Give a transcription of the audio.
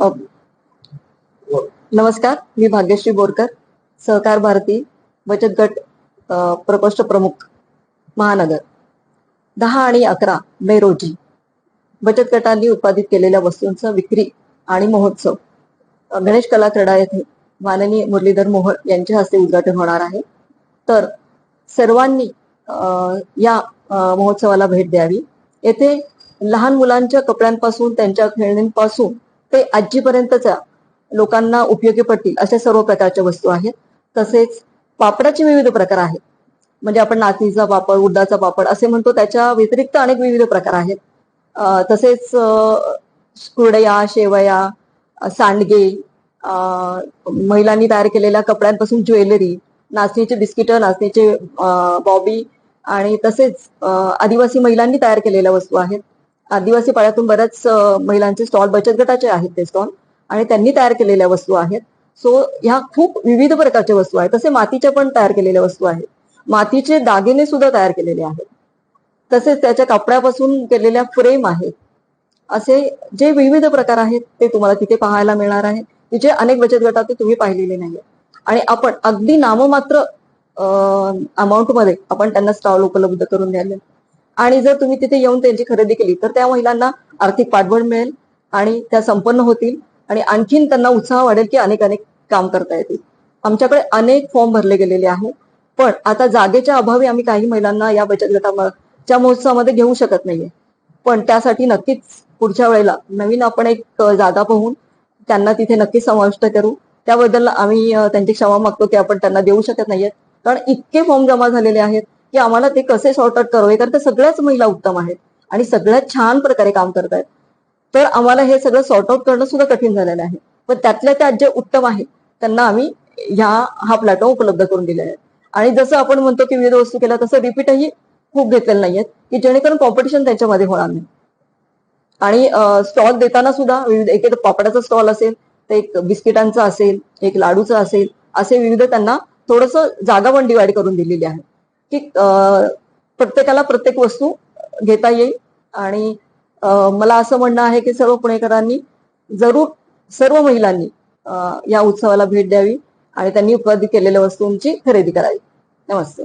हो. नमस्कार मी भाग्यश्री बोरकर सहकार भारती बचत गट प्रकोष्ठ प्रमुख महानगर. दहा आणि अकरा मे रोजी बचत गटांनी उत्पादित केलेल्या वस्तूंचा विक्री आणि महोत्सव गणेश कला क्रीडा येथे माननीय मुरलीधर मोहोळ यांच्या हस्ते उद्घाटन होणार आहे. तर सर्वांनी या महोत्सवाला भेट द्यावी. येथे लहान मुलांच्या कपड्यांपासून त्यांच्या खेळण्यांपासून ते आजीपर्यंतच्या लोकांना उपयोगी पडतील अशा सर्व प्रकारच्या वस्तू आहेत. तसेच पापडाचे विविध प्रकार आहेत. म्हणजे आपण नाचणीचा पापड उड्डाचा पापड असे म्हणतो त्याच्या व्यतिरिक्त अनेक विविध प्रकार आहेत. तसेच कुरडया शेवया सांडगे महिलांनी तयार केलेल्या कपड्यांपासून ज्वेलरी नाचणीचे बिस्किटं नाचणीचे बॉबी आणि तसेच आदिवासी महिलांनी तयार केलेल्या वस्तू आहेत. आदिवासी पाड्यातून बऱ्याच महिलांचे स्टॉल बचत गटाचे आहेत ते स्टॉल आणि त्यांनी तयार केलेल्या वस्तू आहेत. सो ह्या खूप विविध प्रकारच्या वस्तू आहेत. तसे मातीच्या पण तयार केलेल्या वस्तू आहेत. मातीचे दागिने सुद्धा तयार केलेले आहेत. तसेच त्याच्या कपड्यापासून केलेल्या फ्रेम आहेत. असे जे विविध प्रकार आहेत ते तुम्हाला तिथे पाहायला मिळणार आहे. की जे अनेक बचत गटात ते तुम्ही पाहिलेले नाही आणि आपण अगदी नाममात्र अमाऊंटमध्ये आपण त्यांना स्टॉल उपलब्ध करून द्यायला आणि जर तुम्ही तिथे येऊन त्यांची खरेदी केली तर त्या महिलांना आर्थिक पाठबळ मिळेल आणि त्या संपन्न होतील आणि आणखीन त्यांना उत्साह वाढेल की अनेक अनेक काम करता येतील. आमच्याकडे अनेक फॉर्म भरले गेलेले आहेत पण आता जागेच्या अभावी आम्ही काही महिलांना या बचत गटाच्या महोत्सवामध्ये घेऊ शकत नाहीये. पण त्यासाठी नक्कीच पुढच्या वेळेला नवीन आपण एक जागा पाहून त्यांना तिथे नक्कीच समाविष्ट करू. त्याबद्दल आम्ही त्यांची क्षमा मागतो की आपण त्यांना देऊ शकत नाहीयेत. कारण इतके फॉर्म जमा झालेले आहेत की आम्हाला ते कसे सॉर्ट आउट करावे? कारण ते सगळ्याच महिला उत्तम आहेत आणि सगळ्यात छान प्रकारे काम करतायत. तर आम्हाला हे सगळं सॉर्ट आउट करणं सुद्धा कठीण झालेलं आहे. पण त्यातल्या त्यात जे उत्तम आहेत त्यांना आम्ही ह्या हा प्लॅटफॉर्म उपलब्ध करून दिलेला आहे. आणि जसं आपण म्हणतो की विविध वस्तू केल्या तसं रिपीटही खूप घेतलेलं नाहीयेत की जेणेकरून कॉम्पिटिशन त्यांच्यामध्ये होणार नाही. आणि स्टॉल देताना सुद्धा विविध एक एक पापडाचा स्टॉल असेल तर एक बिस्किटांचा असेल एक लाडूचा असेल असे विविध त्यांना थोडस जागा पण डिवाइड करून दिलेली आहे. की प्रत्येकाला प्रत्येक वस्तू घेता येईल. आणि मला असं म्हणणं आहे की सर्व पुणेकरांनी जरूर सर्व महिलांनी या उत्सवाला भेट द्यावी आणि त्यांनी उत्पादित केलेल्या वस्तूंची खरेदी करावी. नमस्ते.